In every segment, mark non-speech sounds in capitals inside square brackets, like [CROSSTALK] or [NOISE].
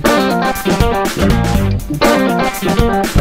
Thank you.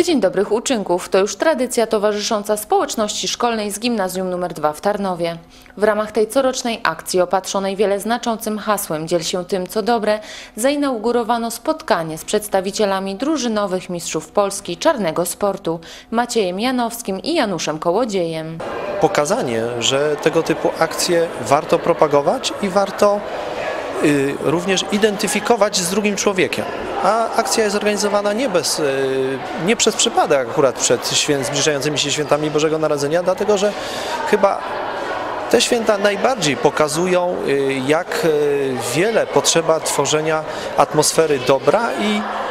Tydzień Dobrych Uczynków to już tradycja towarzysząca społeczności szkolnej z Gimnazjum nr 2 w Tarnowie. W ramach tej corocznej akcji opatrzonej wiele znaczącym hasłem Dziel się tym, co dobre, zainaugurowano spotkanie z przedstawicielami drużynowych mistrzów Polski czarnego sportu Maciejem Janowskim i Januszem Kołodziejem. pokazanie, że tego typu akcje warto propagować i warto również identyfikować z drugim człowiekiem. A akcja jest organizowana nie, bez, y, nie przez przypadek akurat przed święt, zbliżającymi się świętami Bożego Narodzenia, dlatego że chyba te święta najbardziej pokazują, y, jak y, wiele potrzeba tworzenia atmosfery dobra i y,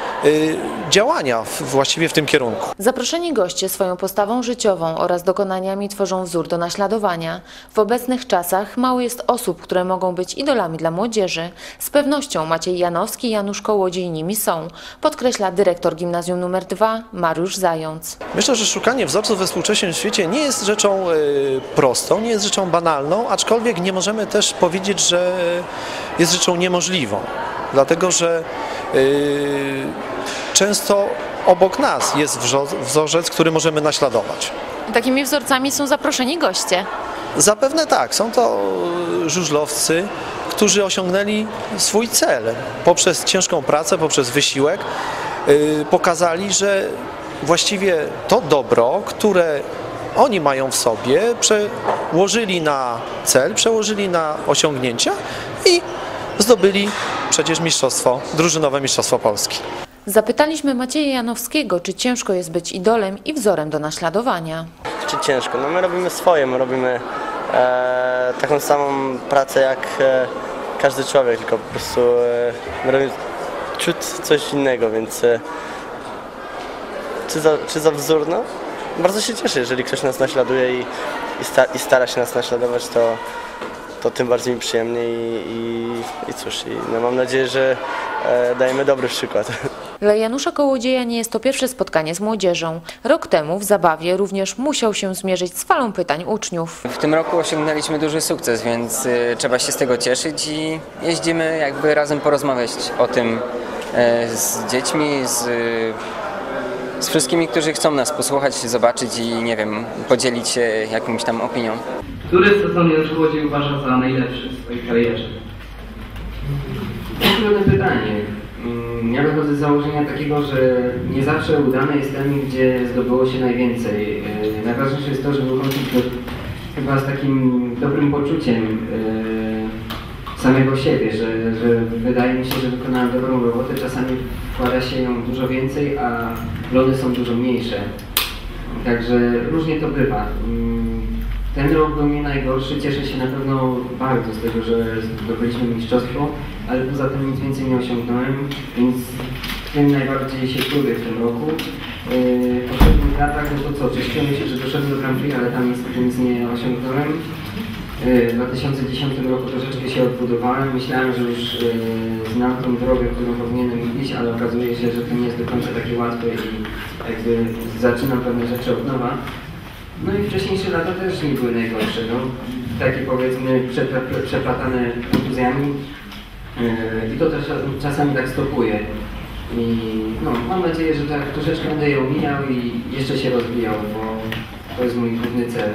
działania w, właściwie w tym kierunku. Zaproszeni goście swoją postawą życiową oraz dokonaniami tworzą wzór do naśladowania. W obecnych czasach mało jest osób, które mogą być idolami dla młodzieży. Z pewnością Maciej Janowski i Janusz Kołodziej nimi są, podkreśla dyrektor Gimnazjum nr 2 Mariusz Zając. Myślę, że szukanie wzorców we współczesnym świecie nie jest rzeczą y, prostą, nie jest rzeczą banalną, aczkolwiek nie możemy też powiedzieć, że jest rzeczą niemożliwą, dlatego że y, często obok nas jest wzorzec, który możemy naśladować. Takimi wzorcami są zaproszeni goście. Zapewne tak, są to y, żużlowcy, którzy osiągnęli swój cel poprzez ciężką pracę, poprzez wysiłek. y, Pokazali, że właściwie to dobro, które oni mają w sobie, przełożyli na cel, przełożyli na osiągnięcia i zdobyli przecież mistrzostwo, drużynowe mistrzostwo Polski. Zapytaliśmy Macieja Janowskiego, czy ciężko jest być idolem i wzorem do naśladowania. czy ciężko. No my robimy swoje, my robimy e, taką samą pracę jak e, każdy człowiek, tylko po prostu e, my robimy ciut coś innego, więc e, czy, za, czy za wzór? No, bardzo się cieszę, jeżeli ktoś nas naśladuje i, i, sta, i stara się nas naśladować, to, to tym bardziej mi przyjemnie i, i, i cóż, i, no mam nadzieję, że e, dajemy dobry przykład. [LAUGHS] Dla Janusza Kołodzieja nie jest to pierwsze spotkanie z młodzieżą. Rok temu w zabawie również musiał się zmierzyć z falą pytań uczniów. W tym roku osiągnęliśmy duży sukces, więc y, trzeba się z tego cieszyć i jeździmy jakby razem porozmawiać o tym e, z dziećmi, z, z wszystkimi, którzy chcą nas posłuchać, zobaczyć i nie wiem, podzielić się jakąś tam opinią. Który sezon Janusz Kołodziej uważa za najlepszy w swojej karierze? Trudne pytanie. Mm, Ja wychodzę z założenia takiego, że nie zawsze udany jest ten, gdzie zdobyło się najwięcej. Yy, Najważniejsze jest to, żeby wychodzić do, chyba z takim dobrym poczuciem yy, samego siebie, że, że wydaje mi się, że wykonałem dobrą robotę. Czasami wkłada się ją dużo więcej, a lody są dużo mniejsze. Także różnie to bywa. Ten rok był mi najgorszy. Cieszę się na pewno bardzo z tego, że zdobyliśmy mistrzostwo, ale poza tym nic więcej nie osiągnąłem, więc tym najbardziej się czuję w tym roku. Yy, W poprzednich latach, no to co, cieszyłem się, że doszedłem do Grand Prix, ale tam niestety nic nie osiągnąłem. Yy, W 2010 roku troszeczkę się odbudowałem. Myślałem, że już yy, znam tą drogę, którą powinienem iść, ale okazuje się, że to nie jest do końca takie łatwe i jakby zaczynam pewne rzeczy od nowa. No i wcześniejsze lata też nie były najgorsze. No, takie powiedzmy przepla- przeplatane kontuzjami yy, i to też czasami tak stopuje. I no, mam nadzieję, że tak troszeczkę będę je omijał i jeszcze się rozwijał, bo to jest mój główny cel.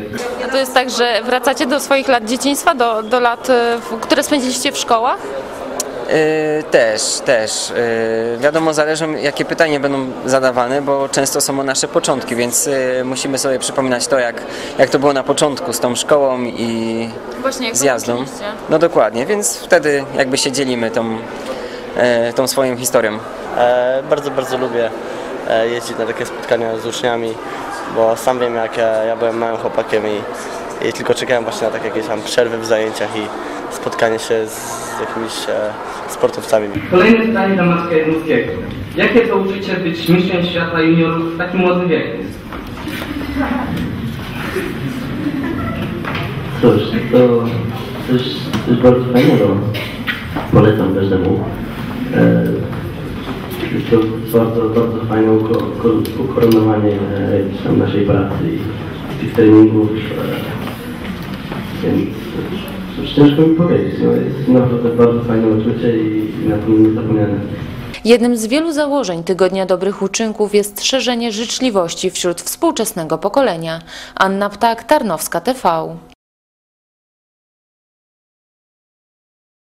A to jest tak, że wracacie do swoich lat dzieciństwa, do, do lat, e, które spędziliście w szkołach? Y, Też, też. Y, Wiadomo, zależy jakie pytania będą zadawane, bo często są o nasze początki, więc y, musimy sobie przypominać to, jak, jak to było na początku z tą szkołą i Właśnie, jak z jazdą. No dokładnie, więc wtedy jakby się dzielimy tą, e, tą swoją historią. E, bardzo, bardzo lubię e, jeździć na takie spotkania z uczniami, bo sam wiem jak ja, ja byłem małym chłopakiem i, i tylko czekałem właśnie na takie jakieś tam przerwy w zajęciach i spotkanie się z jakimiś e, sportowcami. Kolejne pytanie dla Maćka Janowskiego. Jakie to uczucie być mistrzem świata juniorów w takim młodym wieku? Cóż, to coś, coś bardzo fajnego. Polecam każdemu. E, jest to bardzo, bardzo fajne uko- uko- ukoronowanie e, naszej pracy i tych treningów. E, więc ciężko mi powiedzieć. No, jest naprawdę bardzo fajne uczucie i, na pewno niezapomniane. Jednym z wielu założeń Tygodnia Dobrych Uczynków jest szerzenie życzliwości wśród współczesnego pokolenia. Anna Ptak, Tarnowska TV.